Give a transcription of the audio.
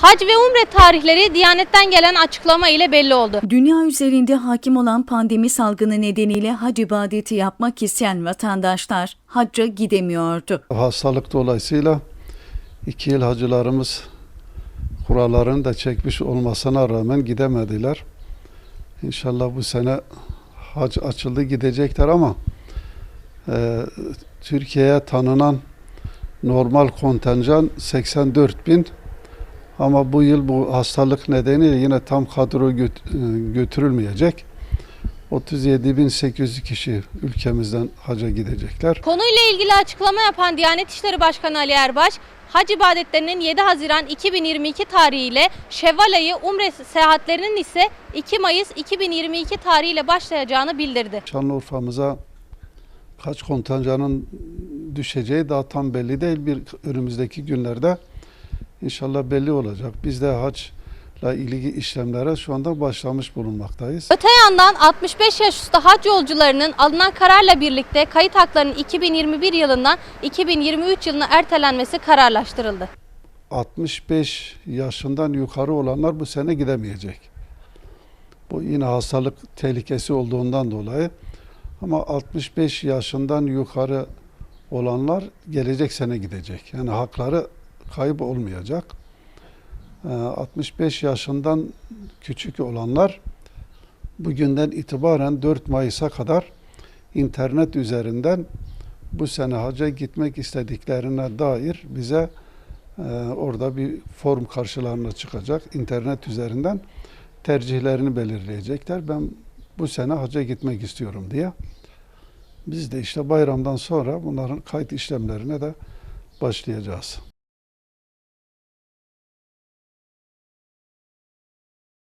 Hac ve umre tarihleri Diyanet'ten gelen açıklama ile belli oldu. Dünya üzerinde hakim olan pandemi salgını nedeniyle hac ibadeti yapmak isteyen vatandaşlar hacca gidemiyordu. Hastalık dolayısıyla iki yıl hacılarımız kurallarını da çekmiş olmasına rağmen gidemediler. İnşallah bu sene hac açıldı gidecekler ama e, Türkiye'ye tanınan normal kontenjan 84 bin ama bu yıl bu hastalık nedeniyle yine tam kadro e, götürülmeyecek. 37.800 kişi ülkemizden haca gidecekler. Konuyla ilgili açıklama yapan Diyanet İşleri Başkanı Ali Erbaş, hac ibadetlerinin 7 Haziran 2022 tarihiyle Şevval ayı umre seyahatlerinin ise 2 Mayıs 2022 tarihiyle başlayacağını bildirdi. Şanlıurfa'mıza kaç kontenjanın düşeceği daha tam belli değil. Bir önümüzdeki günlerde inşallah belli olacak. Biz de haçla ilgili işlemlere şu anda başlamış bulunmaktayız. Öte yandan 65 yaş üstü hac yolcularının alınan kararla birlikte kayıt haklarının 2021 yılından 2023 yılına ertelenmesi kararlaştırıldı. 65 yaşından yukarı olanlar bu sene gidemeyecek. Bu yine hastalık tehlikesi olduğundan dolayı. Ama 65 yaşından yukarı olanlar gelecek sene gidecek. Yani hakları kayıp olmayacak. Ee, 65 yaşından küçük olanlar bugünden itibaren 4 Mayıs'a kadar internet üzerinden bu sene hacca gitmek istediklerine dair bize ee, orada bir form karşılarına çıkacak. İnternet üzerinden tercihlerini belirleyecekler. Ben bu sene hacca gitmek istiyorum diye. Biz de işte bayramdan sonra bunların kayıt işlemlerine de başlayacağız.